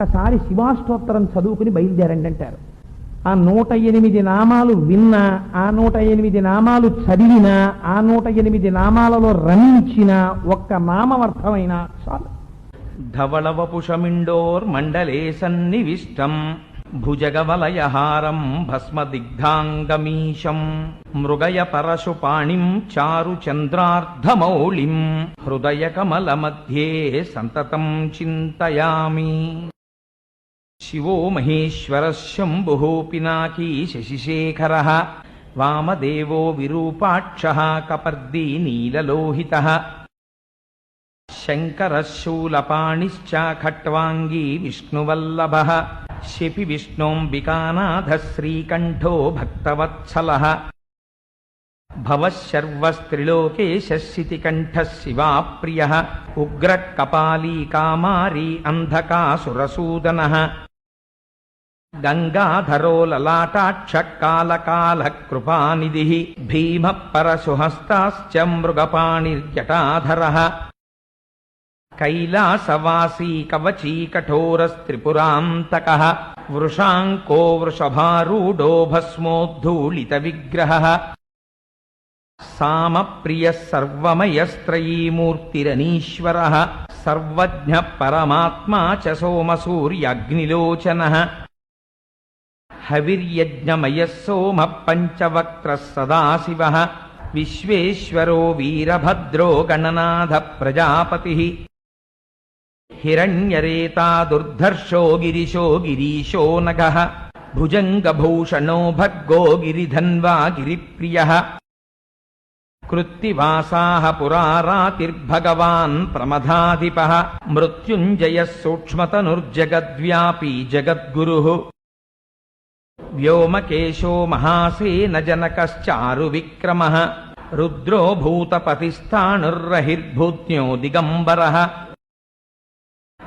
ఒకసారి శివాష్టోత్తరం చదువుకుని బయలుదేరండి అంటారు. ఆ నూట ఎనిమిది నామాలు విన్నా ఆ నూట ఎనిమిది నామాలు చదివినా ఆ నూట ఎనిమిది నామాలలో రమించిన ఒక్క నామమర్థమైనా చాలు. ధవళవపుషమిండోర్మండలే సన్నివిష్టం. భుజగవలయహారం భస్మదిగ్ధాంగమీశం. మృగయ పరశుపాణిం చారు చంద్రార్ధమౌళిం. హృదయకమలమధ్యే సంతతం చింతయామి. శివో మహేశ్వర శంభుः పినాకీ శశిశేఖర వామదేవో విరూపాక్ష కపర్దీ నీలలోహిత శంకరశూలపాణిశ్చ ఖట్వాంగీ విష్ణువల్లభ శపి విష్ణోంబికానాథ శ్రీకంఠో భక్తవత్సల భవः శర్వస్త్రిలోకేశः శితికంఠः శివాప్రియः ఉగ్రः కామారీ అంధకాసురసూదన गङ्गाधरो ललाटाक्षकालकालकृपानिधिः भीमः परशुहस्ताश्च मृगपाणिर्जटाधरः। कैलासवासी कवची कठोरस्त्रिपुरान्तकः वृषाङ्को वृषभारूढो भस्मोद्धूलितविग्रहः सामप्रियः सर्वमयस्त्रयीमूर्तिरनीश्वरः सर्वज्ञः परमात्मा च सोमसूर्यग्निलोचनः। పరమాత్మా చ పంచవక్త్ర సదాశివ విశ్వేశ్వరో వీరభద్రో గణనాథ ప్రజాపతి హిరణ్యరేతా దుర్ధర్షో గిరిశో గిరీశో నగ భుజంగభూషణో భర్గో గిరిధన్వా గిరిప్రియ కృత్తివాసాహ పురారాతిర్భగవాన్ ప్రమథాధిప మృత్యుంజయ సూక్ష్మతనుర్జగద్వ్యాపీ జగద్గురు व्योमकेशो महासेनजनकश्चारुविक्रमः रुद्रो भूतपतिस्थानुरहिर्भूज्ञो दिगम्बरः।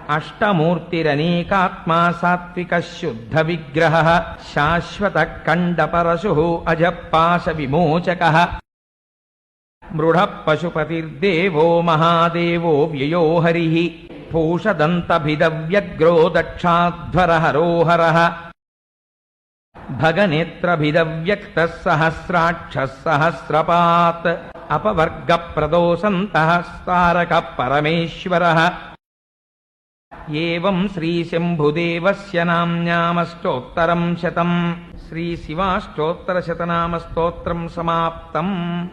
अष्टमूर्तिरनेकात्मा सात्विकः शुद्धविग्रहः शाश्वतः कण्डपरशुः अजः पाशविमोचकः मृढः पशुपतिर्देवो महादेवो व्ययोहरिः पूषदन्तभिदव्यग्रो दक्षाध्वरहरोहरः। भगनेत्रभिदव्यक्तः सहस्राक्षः सहस्रपात्। अपवर्गप्रदोसन्तः स्तारकः परमेश्वरः। एवम् श्रीशम्भुदेवस्य शम्भुदेवस्य शतम्। श्रीशिवाष्टोत्तरशतनामस्तोत्रम् समाप्तम्।